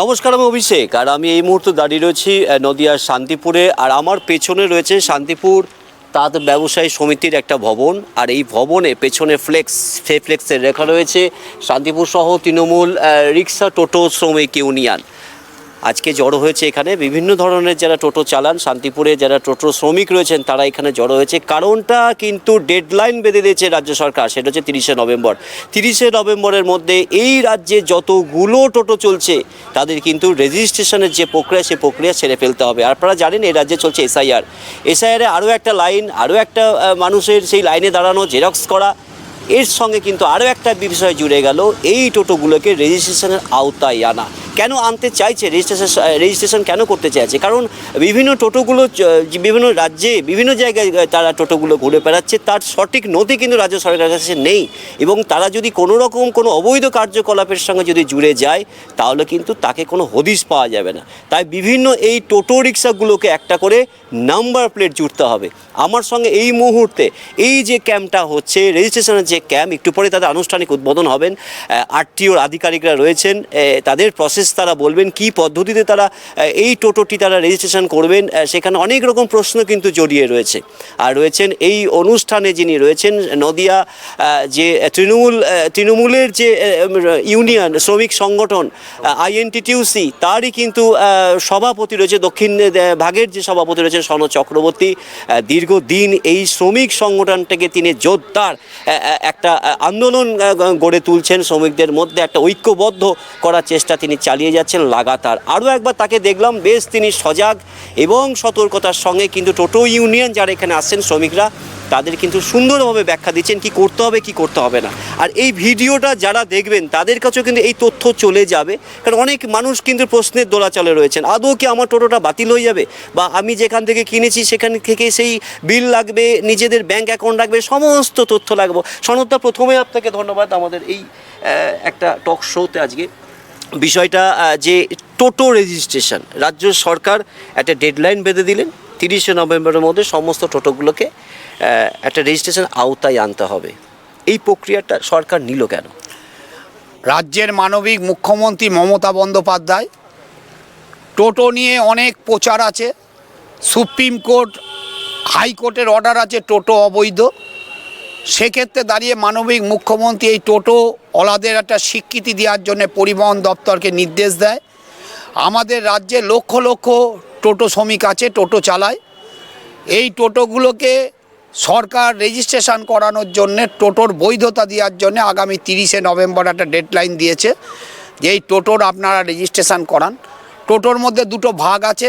নমস্কার আমি অভিষেক, আর আমি এই মুহূর্তে দাঁড়িয়ে রয়েছি নদিয়ার শান্তিপুরে, আর আমার পেছনে রয়েছে শান্তিপুর তাঁত ব্যবসায়ী সমিতির একটা ভবন, আর এই ভবনে পেছনে ফ্লেক্স ফে ফ্লেক্সের রেখা রয়েছে শান্তিপুর সহ তৃণমূল রিক্সা, টোটো, শ্রমিক ইউনিয়ন। আজকে জড়ো হয়েছে এখানে। বিভিন্ন ধরনের যারা টোটো চালান, শান্তিপুরে যারা টোটো শ্রমিক রয়েছেন, তারা এখানে জড়ো হয়েছে। কারণটা কিন্তু ডেডলাইন বেঁধে দিয়েছে রাজ্য সরকার, সেটা হচ্ছে তিরিশে নভেম্বর। তিরিশে নভেম্বরের মধ্যে এই রাজ্যে যতগুলো টোটো চলছে, তাদের কিন্তু রেজিস্ট্রেশনের যে প্রক্রিয়া, সে প্রক্রিয়া ছেড়ে ফেলতে হবে। আপনারা জানেন, এই রাজ্যে চলছে এসআইআর। এসআইআরে আরও একটা লাইন, আরও একটা মানুষের সেই লাইনে দাঁড়ানো, জেরক্স করা, এর সঙ্গে কিন্তু আরও একটা বিষয় জুড়ে গেল, এই টোটোগুলোকে রেজিস্ট্রেশনের আওতায় আনা। কেন আনতে চাইছে? রেজিস্ট্রেশন রেজিস্ট্রেশন কেন করতে চাইছে? কারণ বিভিন্ন টোটোগুলো বিভিন্ন রাজ্যে, বিভিন্ন জায়গায় তারা টোটোগুলো ঘুরে বেড়াচ্ছে। তার সঠিক নথি কিন্তু রাজ্য সরকারের কাছে নেই। এবং তারা যদি কোনো রকম কোনো অবৈধ কার্যকলাপের সঙ্গে যদি জুড়ে যায়, তাহলে কিন্তু তাকে কোনো হদিস পাওয়া যাবে না। তাই বিভিন্ন এই টোটো রিক্সাগুলোকে একটা করে নাম্বার প্লেট জুড়তে হবে। আমার সঙ্গে এই মুহূর্তে এই যে ক্যাম্পটা হচ্ছে, রেজিস্ট্রেশনের যে ক্যাম্প, একটু পরে তাদের আনুষ্ঠানিক উদ্বোধন হবেন আরটিওর আধিকারিকরা রয়েছেন তাদের প্রসেস তারা বলবেন, কি পদ্ধতিতে তারা এই টোটোটি তারা রেজিস্ট্রেশন করবেন সেখানে অনেক রকম প্রশ্ন কিন্তু জড়িয়ে রয়েছে। আর রয়েছেন এই অনুষ্ঠানে যিনি রয়েছেন, নদিয়া যে তৃণমূল তৃণমূলের যে ইউনিয়ন, শ্রমিক সংগঠন আইএনটিটিউসি তারই কিন্তু সভাপতি রয়েছে, দক্ষিণ ভাগের যে সভাপতি রয়েছে সন চক্রবর্তী দীর্ঘদিন এই শ্রমিক সংগঠনটাকে তিনি জোরদার একটা আন্দোলন গড়ে তুলছেন শ্রমিকদের মধ্যে, একটা ঐক্যবদ্ধ করার চেষ্টা তিনি চালিয়ে যাচ্ছেন লাগাতার। আরও একবার তাকে দেখলাম, বেশ তিনি সজাগ এবং সতর্কতার সঙ্গে কিন্তু টোটো ইউনিয়ন যারা এখানে আসছেন শ্রমিকরা, তাদের কিন্তু সুন্দরভাবে ব্যাখ্যা দিচ্ছেন, কি করতে হবে, কি করতে হবে না। আর এই ভিডিওটা যারা দেখবেন, তাদের কাছেও কিন্তু এই তথ্য চলে যাবে, কারণ অনেক মানুষ কিন্তু প্রশ্নের দোলাচলে রয়েছেন, আদৌ কি আমার টোটোটা বাতিল হয়ে যাবে? বা আমি যেখান থেকে কিনেছি, সেখান থেকে সেই বিল লাগবে, নিজেদের ব্যাংক অ্যাকাউন্ট লাগবে, সমস্ত তথ্য লাগবে। সনদটা প্রথমে আপনাকে ধন্যবাদ, আমাদের এই একটা টক শোতে আজকে বিষয়টা যে টোটো রেজিস্ট্রেশন রাজ্য সরকার একটা ডেডলাইন বেঁধে দিলেন, তিরিশে নভেম্বরের মধ্যে সমস্ত টোটোগুলোকে একটা রেজিস্ট্রেশন আওতায় আনতে হবে। এই প্রক্রিয়াটা সরকার নিল কেন? রাজ্যের মানবিক মুখ্যমন্ত্রী মমতা বন্দ্যোপাধ্যায়, টোটো নিয়ে অনেক প্রচার আছে, সুপ্রিম কোর্ট, হাইকোর্টের অর্ডার আছে, টোটো অবৈধ। সেক্ষেত্রে দাঁড়িয়ে মানবিক মুখ্যমন্ত্রী এই টোটো ওলাদের একটা স্বীকৃতি দেওয়ার জন্য পরিবহন দপ্তরকে নির্দেশ দেয়। আমাদের রাজ্যে লক্ষ লক্ষ টোটো শ্রমিক আছে, টোটো চালায়। এই টোটোগুলোকে সরকার রেজিস্ট্রেশন করানোর জন্য, টোটোর বৈধতা দেওয়ার জন্য আগামী তিরিশে নভেম্বর একটা ডেডলাইন দিয়েছে যে এই টোটোর আপনারা রেজিস্ট্রেশন করান। টোটোর মধ্যে দুটো ভাগ আছে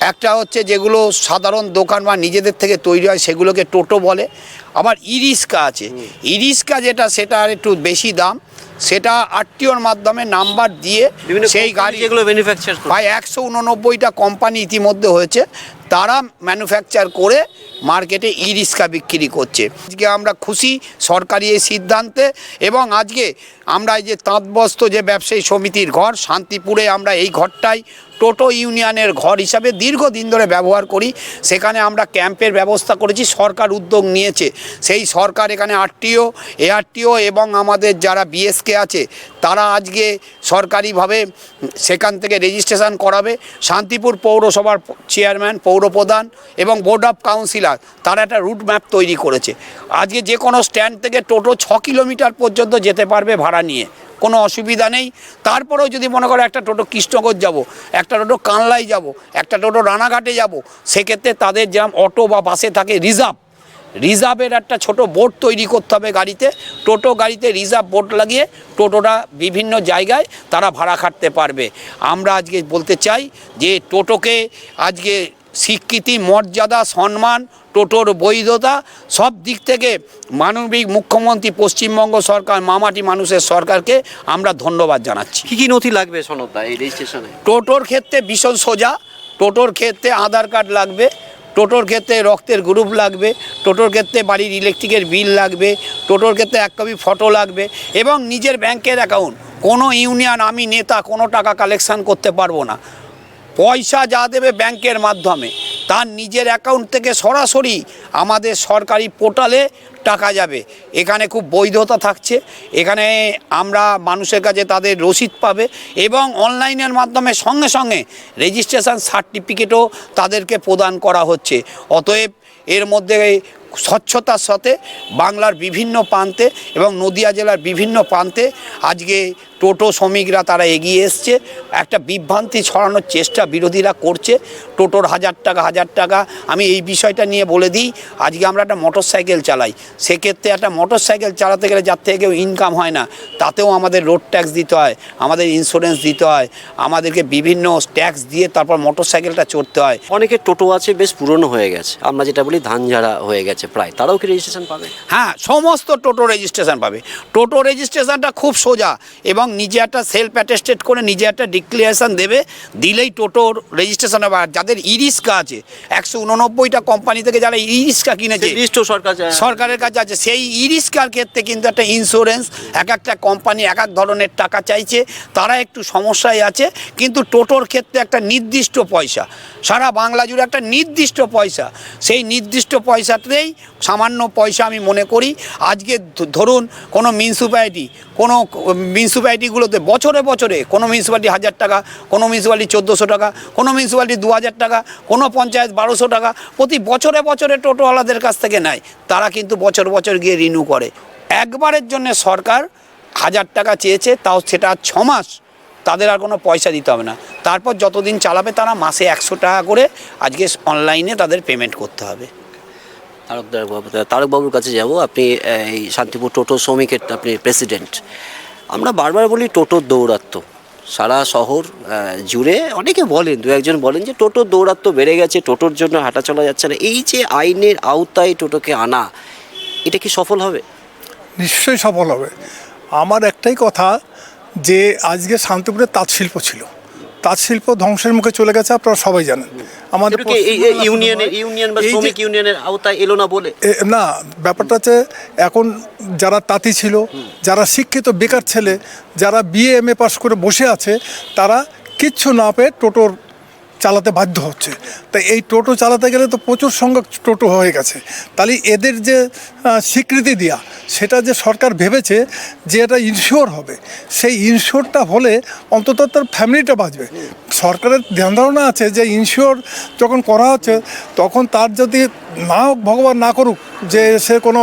একটা হচ্ছে যেগুলো সাধারণ দোকান বা নিজেদের থেকে তৈরি হয় সেগুলোকে টোটো বলে। আবার ই রিক্সা আছে। ই রিক্সা যেটা সেটা আর একটু বেশি দাম। সেটা আরটিওর মাধ্যমে নাম্বার দিয়ে সেই গাড়ি যেগুলো ম্যানুফ্যাকচার প্রায় একশো উননব্বইটা কোম্পানি ইতিমধ্যে হয়েছে। তারা ম্যানুফ্যাকচার করে মার্কেটে ই রিক্সা বিক্রি করছে। আজকে আমরা খুশি সরকারি এই সিদ্ধান্তে এবং আজকে আমরা এই যে তাঁতবস্ত্র যে ব্যবসায়ী সমিতির ঘর শান্তিপুরে আমরা এই ঘরটাই টোটো ইউনিয়নের ঘর হিসাবে দীর্ঘদিন ধরে ব্যবহার করি। সেখানে আমরা ক্যাম্পের ব্যবস্থা করেছি, সরকার উদ্যোগ নিয়েছে। সেই সরকার এখানে আরটিও, এআরটিও এবং আমাদের যারা বিএসকে আছে, তারা আজকে সরকারিভাবে সেখান থেকে রেজিস্ট্রেশন করাবে। শান্তিপুর পৌরসভার চেয়ারম্যান, পৌরপ্রধান এবং বোর্ড অফ কাউন্সিলর, তারা একটা রুট ম্যাপ তৈরি করেছে। আজকে যে কোনো স্ট্যান্ড থেকে টোটো ছ কিলোমিটার পর্যন্ত যেতে পারবে ভাড়া নিয়ে। কোনো অসুবিধা নেই। তারপরেও যদি মনে করো একটা টোটো কৃষ্ণগঞ্জ যাব, একটা টোটো কানলাই যাব, একটা টোটো রানাঘাটে যাব, সেক্ষেত্রে তাদের যেমন অটো বা বাসে থাকে রিজার্ভ। রিজার্ভের একটা ছোট বোর্ড তৈরি করতে হবে গাড়িতে। টোটো গাড়িতে রিজার্ভ বোর্ড লাগিয়ে টোটোটা বিভিন্ন জায়গায় তারা ভাড়া খাটতে পারবে। আমরা আজকে বলতে চাই যে টোটোকে আজকে স্বীকৃতি মর্যাদা সম্মান টোটোর বৈধতা সব দিক থেকে মানবিক মুখ্যমন্ত্রী পশ্চিমবঙ্গ সরকার মামাটি মানুষের সরকারকে আমরা ধন্যবাদ জানাচ্ছি। কি কি নথি লাগবে সনদটা এই রেজিস্ট্রেশনে টোটোর ক্ষেত্রে ভীষণ সোজা টোটোর ক্ষেত্রে আধার কার্ড লাগবে টোটোর ক্ষেত্রে রক্তের গ্রুপ লাগবে টোটোর ক্ষেত্রে বাড়ির ইলেকট্রিকের বিল লাগবে টোটোর ক্ষেত্রে এক কপি ফটো লাগবে এবং নিজের ব্যাংকের অ্যাকাউন্ট কোনো ইউনিয়ন আমি নেতা কোনো টাকা কালেকশান করতে পারব না। পয়সা যা দেবে ব্যাংকের মাধ্যমে, তার নিজের অ্যাকাউন্ট থেকে সরাসরি আমাদের সরকারি পোর্টালে টাকা যাবে। এখানে খুব বৈধতা থাকছে। এখানে আমরা মানুষের কাছে তাদের রসিদ পাবে এবং অনলাইনের মাধ্যমে সঙ্গে সঙ্গে রেজিস্ট্রেশন সার্টিফিকেটও তাদেরকে প্রদান করা হচ্ছে। অতএব এর মধ্যে স্বচ্ছতার সাথে বাংলার বিভিন্ন প্রান্তে এবং নদিয়া জেলার বিভিন্ন প্রান্তে আজকে টোটো শ্রমিকরা তারা এগিয়ে এসছে একটা বিভ্রান্তি ছড়ানোর চেষ্টা বিরোধীরা করছে। টোটোর হাজার টাকা হাজার টাকা আমি এই বিষয়টা নিয়ে বলে দিই আজকে আমরা একটা মোটর সাইকেল চালাই। সেক্ষেত্রে একটা মোটর সাইকেল চালাতে গেলে যার থেকে কেউ ইনকাম হয় না তাতেও আমাদের রোড ট্যাক্স দিতে হয় আমাদের ইন্স্যুরেন্স দিতে হয় আমাদেরকে বিভিন্ন ট্যাক্স দিয়ে তারপর মোটর সাইকেলটা চড়তে হয়। অনেকের টোটো আছে বেশ পুরনো হয়ে গেছে। আমরা যেটা বলি ধান ঝাড়া হয়ে গেছে প্রায়। তারাও কি রেজিস্ট্রেশন পাবে? হ্যাঁ সমস্ত টোটো রেজিস্ট্রেশন পাবে। টোটো রেজিস্ট্রেশনটা খুব সোজা এবং নিজে একটা সেলফ অ্যাটেস্টেড করে নিজে একটা ডিক্লারেশন দেবে দিলেই টোটোর রেজিস্ট্রেশন হবে। আর যাদের ই রিক্সা আছে একশো উননব্বইটা কোম্পানি থেকে যারা ই রিক্সা কিনেছে সরকার সরকারের কাছে আছে। সেই ই রিক্সার ক্ষেত্রে কিন্তু একটা ইন্স্যুরেন্স এক একটা কোম্পানি এক এক ধরনের টাকা চাইছে তারা একটু সমস্যায় আছে। কিন্তু টোটোর ক্ষেত্রে একটা নির্দিষ্ট পয়সা সারা বাংলা জুড়ে একটা নির্দিষ্ট পয়সা। সেই নির্দিষ্ট পয়সাতেই সামান্য পয়সা আমি মনে করি। আজকে ধরুন কোনো মিউনিসিপ্যালিটি কোনো মিউনিসিপ্যালিটিগুলোতে বছরে বছরে কোনো মিউনিসিপ্যালিটি হাজার টাকা, কোনো মিউনিসিপ্যালিটি চোদ্দোশো টাকা, কোনো মিউনিসিপ্যালিটি দু হাজার টাকা, কোনো পঞ্চায়েত বারোশো টাকা, প্রতি বছরে বছরে টোটোওয়ালাদের কাছ থেকে নেয়। তারা কিন্তু বছর বছর গিয়ে রিনিউ করে। একবারের জন্য সরকার হাজার টাকা চেয়েছে, তাও সেটা ছ মাস তাদের আর কোনো পয়সা দিতে হবে না। তারপর যতদিন চালাবে তারা মাসে একশো টাকা করে আজকে অনলাইনে তাদের পেমেন্ট করতে হবে। তারকবাবু তারকবাবুর কাছে যাব। আপনি এই শান্তিপুর টোটো শ্রমিকের, আপনি প্রেসিডেন্ট আমরা বারবার বলি টোটোর দৌরাত্ম। সারা শহর জুড়ে অনেকে বলেন, দু একজন বলেন যে টোটোর দৌরাত্ম বেড়ে গেছে, টোটোর জন্য হাঁটা চলা যাচ্ছে না। এই যে আইনের আওতায় টোটোকে আনা, এটা কি সফল হবে? নিশ্চয়ই সফল হবে। আমার একটাই কথা যে আজকে শান্তিপুরে তাঁত শিল্প ছিল। তাঁত শিল্প ধ্বংসের মুখে চলে গেছে আপনারা সবাই জানেন। আমাদের ইউনিয়নের ইউনিয়ন বা শ্রমিক ইউনিয়নের আওতায় এলো না বলে? না ব্যাপারটা হচ্ছে এখন যারা তাঁতি ছিল যারা শিক্ষিত বেকার ছেলে যারা বিএ এম এ পাস করে বসে আছে তারা কিচ্ছু না পেয়ে টোটোর চালাতে বাধ্য হচ্ছে। তাই এই টোটো চালাতে গেলে তো প্রচুর সংখ্যক টোটো হয়ে গেছে। তাহলে এদের যে স্বীকৃতি দেওয়া সেটা যে সরকার ভেবেছে যে এটা ইনশিওর হবে, সেই ইনশিওরটা হলে অন্তত তার ফ্যামিলিটা বাঁচবে। সরকারের ধ্যান ধারণা আছে যে ইনশিওর যখন করা হচ্ছে তখন তার যদি না হোক ভগবান না করুক যে সে কোনো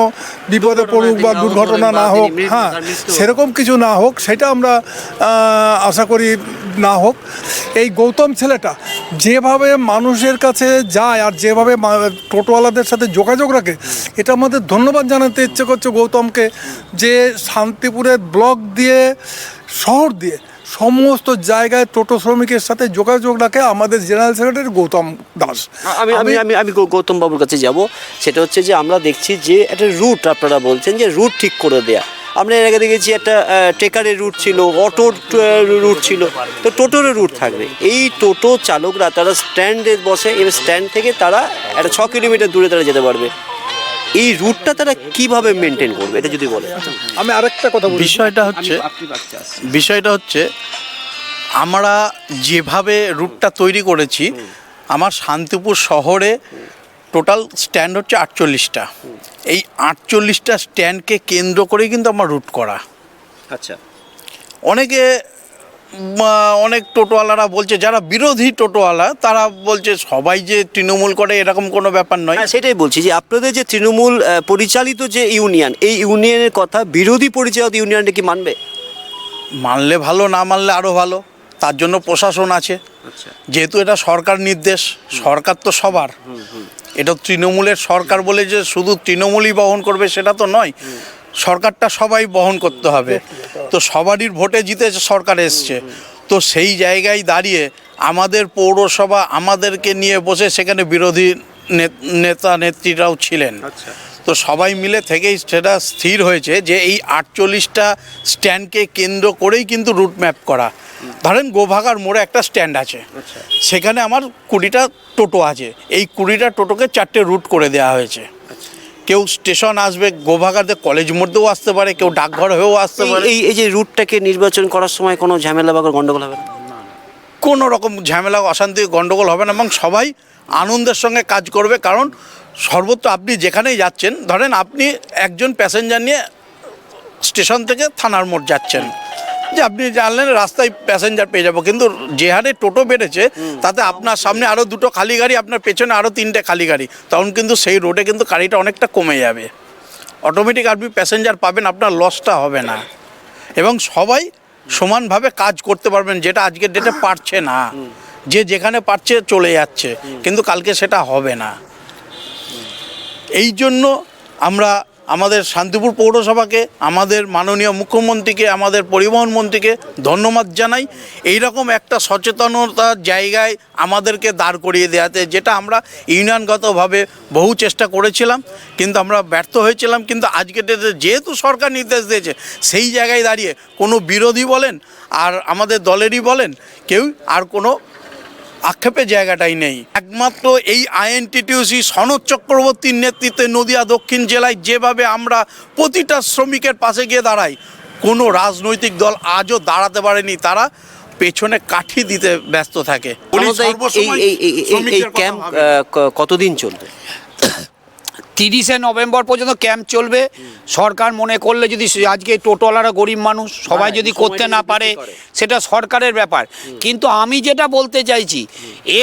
বিপদে পড়ুক বা দুর্ঘটনা না হোক হ্যাঁ সেরকম কিছু না হোক সেটা আমরা আশা করি না হোক। এই গৌতম ছেলেটা যেভাবে মানুষের কাছে যায় আর যেভাবে টোটোওয়ালাদের সাথে যোগাযোগ রাখে এটা আমাদের ধন্যবাদ জানাতে ইচ্ছে করছে গৌতমকে যে শান্তিপুরের ব্লক দিয়ে শহর দিয়ে সমস্ত জায়গায় টোটো শ্রমিকের সাথে যোগাযোগ রাখে আমাদের জেনারেল সেক্রেটারি গৌতম দাস। আমি আমি আমি আমি গৌতম বাবুর কাছে যাব। সেটা হচ্ছে যে আমরা দেখছি যে একটা রুট আপনারা বলছেন যে রুট ঠিক করে দেয়া। আমরা এর আগে দেখেছি একটা ট্রেকারের রুট ছিল অটোর রুট ছিল। তো টোটোরও রুট থাকবে। এই টোটো চালকরা তারা স্ট্যান্ডে বসে এবার স্ট্যান্ড থেকে তারা একটা ছ কিলোমিটার দূরে তারা যেতে পারবে। এই রুটটা তারা কীভাবে মেনটেন করবে এটা যদি বলে আমি আরেকটা কথা বলি। বিষয়টা হচ্ছে বিষয়টা হচ্ছে আমরা যেভাবে রুটটা তৈরি করেছি আমার শান্তিপুর শহরে টোটাল স্ট্যান্ড হচ্ছে আটচল্লিশটা। এই আটচল্লিশটা স্ট্যান্ডকে কেন্দ্র করেই কিন্তু আমার রুট করা। আচ্ছা। অনেকে অনেক টোটোওয়ালারা বলছে যারা বিরোধী টোটোওয়ালা তারা বলছে সবাই যে তৃণমূল করে এরকম কোনো ব্যাপার নয়। হ্যাঁ সেটাই বলছি যে আপনাদের যে তৃণমূল পরিচালিত যে ইউনিয়ন এই ইউনিয়নের কথা বিরোধী পরিচালিত ইউনিয়নটা কি মানবে? মানলে ভালো না মানলে আরও ভালো। তার জন্য প্রশাসন আছে। আচ্ছা। যেহেতু এটা সরকার নির্দেশ সরকার তো সবার। এটা তৃণমূলের সরকার বলে যে শুধু তৃণমূলই বহন করবে সেটা তো নয়। সরকারটা সবাই বহন করতে হবে। তো সবারই ভোটে জিতে সরকার এসছে। তো সেই জায়গায় দাঁড়িয়ে আমাদের পৌরসভা আমাদেরকে নিয়ে বসে সেখানে বিরোধী নেতা নেত্রীরাও ছিলেন। তো সবাই মিলে থেকেই সেটা স্থির হয়েছে যে এই আটচল্লিশটা স্ট্যান্ডকে কেন্দ্র করেই কিন্তু রুট ম্যাপ করা। ধরেন গোভাগার মোড়ে একটা স্ট্যান্ড আছে। সেখানে আমার কুড়িটা টোটো আছে। এই কুড়িটা টোটোকে চারটে রুট করে দেওয়া হয়েছে। কেউ স্টেশন আসবে গোভাগাতে কলেজ মোড়তেও আসতে পারে কেউ ডাকঘর হয়েও আসতে পারে। এই এই যে রুটটাকে নির্বাচন করার সময় কোনো ঝামেলা বা কোনো গন্ডগোল হবে না? কোনো রকম ঝামেলা অশান্তি গণ্ডগোল হবে না এবং সবাই আনন্দের সঙ্গে কাজ করবে কারণ সর্বত্র আপনি যেখানেই যাচ্ছেন ধরেন আপনি একজন প্যাসেঞ্জার নিয়ে স্টেশন থেকে থানার মোড় যাচ্ছেন। যে আপনি জানলেন রাস্তায় প্যাসেঞ্জার পেয়ে যাব। কিন্তু যে হারে টোটো বেড়েছে তাতে আপনার সামনে আরও দুটো খালি গাড়ি আপনার পেছনে আরও তিনটে খালি গাড়ি। তখন কিন্তু সেই রোডে কিন্তু গাড়িটা অনেকটা কমে যাবে। অটোমেটিক আপনি প্যাসেঞ্জার পাবেন আপনার লসটা হবে না। এবং সবাই সমানভাবে কাজ করতে পারবেন যেটা আজকের ডেটে পারছে না। যে যেখানে পারছে চলে যাচ্ছে। কিন্তু কালকে সেটা হবে না। এই জন্য আমরা আমাদের শান্তিপুর পৌরসভাকে, আমাদের মাননীয় মুখ্যমন্ত্রীকে, আমাদের পরিবহন মন্ত্রীকে ধন্যবাদ জানাই। এই রকম একটা সচেতনতার জায়গায় আমাদেরকে দাঁড় করিয়ে দেওয়াতে, যেটা আমরা ইউনিয়নগতভাবে বহু চেষ্টা করেছিলাম, কিন্তু আমরা ব্যর্থ হয়েছিলাম। কিন্তু আজকে ডেটে যেহেতু সরকার নির্দেশ দিয়েছে, সেই জায়গায় দাঁড়িয়ে কোনো বিরোধী বলেন আর আমাদের দলেরই বলেন, কেউ আর কোনো আক্ষেপের জায়গাটাই নেই। একমাত্র এই আইএনটিটিউসি সনদ চক্রবর্তীর নেতৃত্বে নদিয়া দক্ষিণ জেলায় যেভাবে আমরা প্রতিটা শ্রমিকের পাশে গিয়ে দাঁড়াই কোনো রাজনৈতিক দল আজও দাঁড়াতে পারেনি তারা পেছনে কাঠি দিতে ব্যস্ত থাকে। এই- ক্যাম্প কতদিন চলবে? তিরিশে নভেম্বর পর্যন্ত ক্যাম্প চলবে। সরকার মনে করলে যদি আজকে টোটোওয়ালারা গরিব মানুষ সবাই যদি করতে না পারে সেটা সরকারের ব্যাপার। কিন্তু আমি যেটা বলতে চাইছি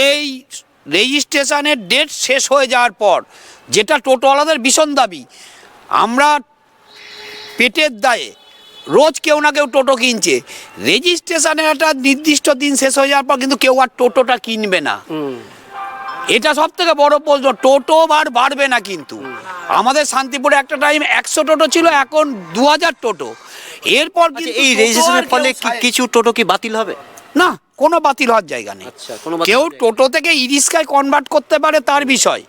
এই রেজিস্ট্রেশনের ডেট শেষ হয়ে যাওয়ার পর যেটা টোটোওয়ালাদের ভীষণ দাবি আমরা পেটের দায়ে রোজ কেউ না কেউ টোটো কিনছে। রেজিস্ট্রেশনের একটা নির্দিষ্ট দিন শেষ হয়ে যাওয়ার পর কিন্তু কেউ আর টোটোটা কিনবে না। এটা সব থেকে বড় প্রশ্ন টোটো আর বাড়বে না কিন্তু। আমাদের শান্তিপুরে একটা টাইম একশো টোটো ছিল এখন দু হাজার টোটো। এরপর আচ্ছা, এই রেজিস্ট্রেশনের ফলে কি কিছু টোটো কি বাতিল হবে? না কোনো বাতিল হওয়ার জায়গা নেই। আচ্ছা, কেউ টোটো থেকে ই রিক্সায় কনভার্ট করতে পারে তার বিষয়।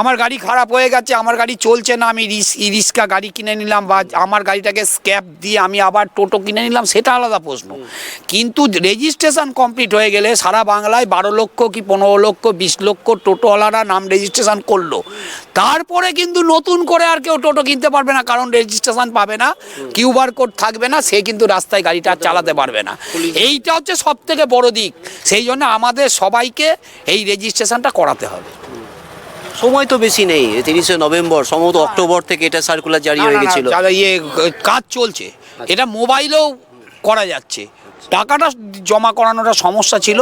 আমার গাড়ি খারাপ হয়ে গেছে আমার গাড়ি চলছে না আমি ইরিস্কা গাড়ি কিনে নিলাম বা আমার গাড়িটাকে স্ক্যাপ দিয়ে আমি আবার টোটো কিনে নিলাম সেটা আলাদা প্রশ্ন। কিন্তু রেজিস্ট্রেশন কমপ্লিট হয়ে গেলে সারা বাংলায় বারো লক্ষ কি পনেরো লক্ষ বিশ লক্ষ টোটোওয়ালারা নাম রেজিস্ট্রেশন করল। তারপরে কিন্তু নতুন করে আর কেউ টোটো কিনতে পারবে না কারণ রেজিস্ট্রেশন পাবে না কিউবার কোড থাকবে না সে কিন্তু রাস্তায় গাড়িটা চালাতে পারবে না। এইটা হচ্ছে সব থেকে বড় দিক। সেই জন্য আমাদের সবাইকে এই রেজিস্ট্রেশনটা করাতে হবে। সময় তো বেশি নেই তিরিশে নভেম্বর সম্ভবত অক্টোবর থেকে এটা সার্কুলার জারি হয়ে গেছিল। ইয়ে কাজ চলছে এটা মোবাইলেও করা যাচ্ছে। টাকাটা জমা করানোটা সমস্যা ছিল।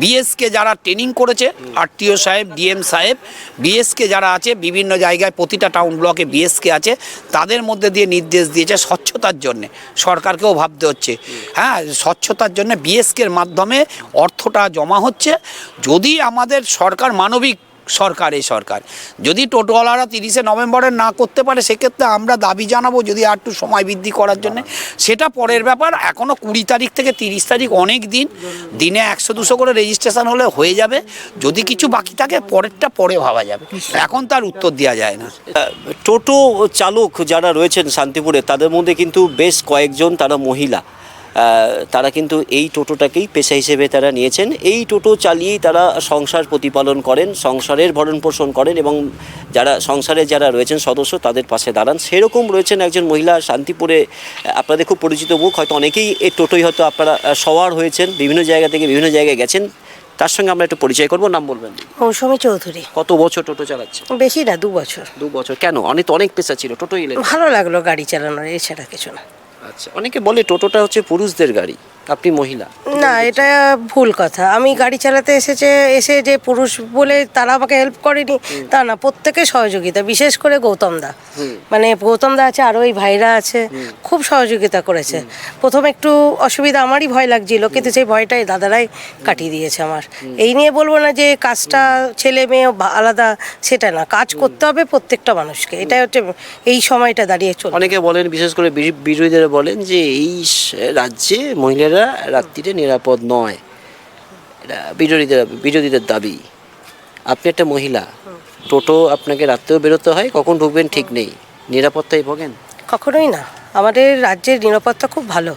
বিএসকে যারা ট্রেনিং করেছে আরটিও সাহেব ডিএম সাহেব বিএসকে যারা আছে বিভিন্ন জায়গায় প্রতিটা টাউন ব্লকে বিএসকে আছে তাদের মধ্যে দিয়ে নির্দেশ দিয়েছে স্বচ্ছতার জন্যে। সরকারকেও ভাবতে হচ্ছে। হ্যাঁ স্বচ্ছতার জন্য বিএসকের মাধ্যমে অর্থটা জমা হচ্ছে। যদি আমাদের সরকার মানবিক সরকার, এই সরকার। যদি টোটোওয়ালারা তিরিশে নভেম্বরে না করতে পারে, সেক্ষেত্রে আমরা দাবি জানাব যদি আর একটু সময় বৃদ্ধি করার জন্য। সেটা পরের ব্যাপার এখনও কুড়ি তারিখ থেকে তিরিশ তারিখ অনেক দিন। দিনে একশো দুশো করে রেজিস্ট্রেশন হলে হয়ে যাবে। যদি কিছু বাকি থাকে, পরেরটা পরে ভাবা যাবে। এখন তার উত্তর দেওয়া যায় না। টোটো চালক যারা রয়েছেন শান্তিপুরে, তাদের মধ্যে কিন্তু বেশ কয়েকজন তারা মহিলা। তারা কিন্তু এই টোটোটাকেই পেশা হিসেবে তারা নিয়েছেন। এই টোটো চালিয়েই তারা সংসার প্রতিপালন করেন সংসারের ভরণ পোষণ করেন এবং যারা সংসারে যারা রয়েছেন সদস্য তাদের পাশে দাঁড়ান। সেরকম রয়েছেন একজন মহিলা শান্তিপুরে। আপনাদের খুব পরিচিত মুখ হয়তো অনেকেই এই টোটোই হয়তো আপনারা সওয়ার হয়েছেন বিভিন্ন জায়গা থেকে বিভিন্ন জায়গায় গেছেন। তার সঙ্গে আমরা একটু পরিচয় করব নাম বলবেন? মৌসুমী চৌধুরী। কত বছর টোটো চালাচ্ছে বেশি না দু বছর। দু বছর। কেন? অনেক তো অনেক পেশা ছিল টোটো ভালো লাগল গাড়ি চালানোর এছাড়া কিছু না। আচ্ছা অনেকে বলে টোটোটা হচ্ছে পুরুষদের গাড়ি। আপনি মহিলা? না এটা ভুল কথা। আমি গাড়ি চালাতে এসেছে এসে যে পুরুষ বলে তারা আমাকে হেল্প করেনি তা না প্রত্যেকে সহযোগিতা বিশেষ করে গৌতম দা। মানে গৌতম দা আছে আরও ওই ভাইরা আছে খুব সহযোগিতা করেছে। প্রথম একটু অসুবিধা আমারই ভয় লাগছিল কিন্তু সেই ভয়টাই দাদারাই কাটিয়ে দিয়েছে আমার। এই নিয়ে বলব না যে কাজটা ছেলে মেয়ে আলাদা সেটা না। কাজ করতে হবে প্রত্যেকটা মানুষকে। এটাই হচ্ছে এই সময়টা দাঁড়িয়ে চল অনেকে বলেন বিশেষ করে বিরো- বিরোধীরা বলেন যে এই রাজ্যে মহিলারা রাত্রিরে নিরাপদ নয়। এটা বিরোধীদের বিরোধীদের দাবি। আপনি একটা মহিলা, টোটো আপনাকে রাত্রেও বেরোতে হয়, কখন ঢুকবেন ঠিক নেই। নিরাপত্তায় ভোগেন? কখনোই না। আমাদের রাজ্যের নিরাপত্তা খুব ভালো।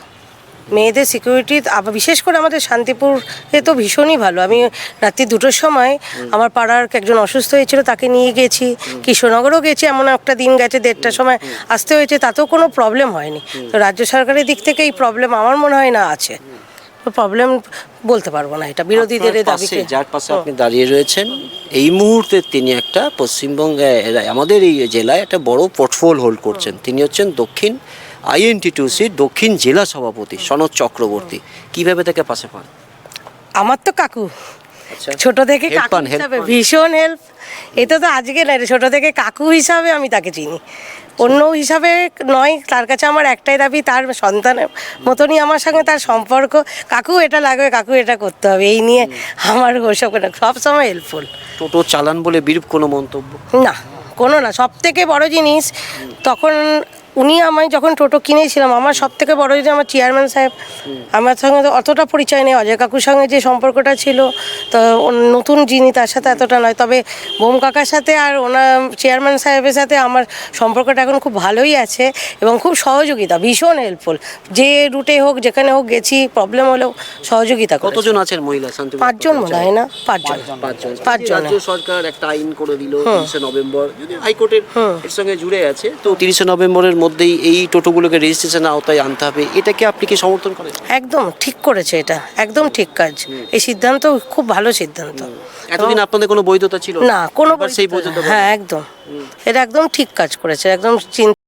মেয়েদের সিকিউরিটি বিশেষ করে আমাদের শান্তিপুর এ তো ভীষণই ভালো। আমি রাত্রি দুটোর সময় আমার পাড়ার একজন অসুস্থ হয়েছিল তাকে নিয়ে গেছি। কৃষ্ণনগরও গেছি এমন একটা দিন গেছে দেড়টার সময়। আসতে হয়েছে তাতেও কোনো প্রবলেম হয়নি। তো রাজ্য সরকারের দিক থেকে এই প্রবলেম আমার মনে হয় না আছে। প্রবলেম বলতে পারব না এটা বিরোধীদের দাবিকে। যার পাশে আপনি দাঁড়িয়ে রয়েছেন এই মুহূর্তে তিনি একটা পশ্চিমবঙ্গে আমাদের এই জেলায় একটা বড় পোর্টফোল হোল্ড করছেন। তিনি হচ্ছেন দক্ষিণ আইএনটিটিউসির দক্ষিণ জেলা সভাপতি সনদ চক্রবর্তী। কীভাবে তাকে পাশে পান? আমার তো কাকু। আচ্ছা। ছোট থেকে Help কাকু হিসাবে ভীষণ হেল্প এটা তো আজকে না ছোট থেকে কাকু হিসাবে আমি তাকে চিনি। অন্য হিসাবে নয় তার কাছে আমার একটাই দাবি তার সন্তানের মতনই আমার সঙ্গে তার সম্পর্ক। কাকু এটা লাগবে কাকু এটা করতে হবে এই নিয়ে আমার ওসব সব সময় হেল্পফুল টোটো চালান বলে বিরূপ কোনো মন্তব্য? না কোনো না সব থেকে বড় জিনিস তখন উনি আমায় যখন টোটো কিনেছিলাম আমার সব থেকে বড় জিনিস আমার চেয়ারম্যান সাহেব আমার সঙ্গে তো অতটা পরিচয় নেই। অজয় কাকুর সঙ্গে যে সম্পর্কটা ছিল তো নতুন যিনি তার সাথে এতটা নয়। তবে বোম কাকার সাথে আর ওনার চেয়ারম্যান সাহেবের সাথে আমার সম্পর্কটা এখন খুব ভালোই আছে এবং খুব সহযোগিতা ভীষণ হেল্পফুল যে রুটে হোক যেখানে হোক গেছি প্রবলেম হলেও সহযোগিতা কতজন আছেন মহিলা? পাঁচজন মনে হয় না পাঁচজন। পাঁচজন পাঁচজন। রাজ্য সরকার একটা আইন করে দিল তিরিশে নভেম্বর। হাইকোর্টের এর সঙ্গে জুড়ে আছে তো তিরিশে নভেম্বরের মধ্যেই এই টোটোগুলোকে রেজিস্ট্রেশন আওতায় আনতে হবে। এটাকে আপনি কি সমর্থন করেন? একদম ঠিক করেছে এটা। একদম ঠিক কাজ। এই সিদ্ধান্ত খুব ভালো সিদ্ধান্ত। এতদিন আপনাদের কোনো বৈধতা ছিল? না কোনো সেই বৈধতা হ্যাঁ একদম। এটা একদম ঠিক কাজ করেছে একদম চিন-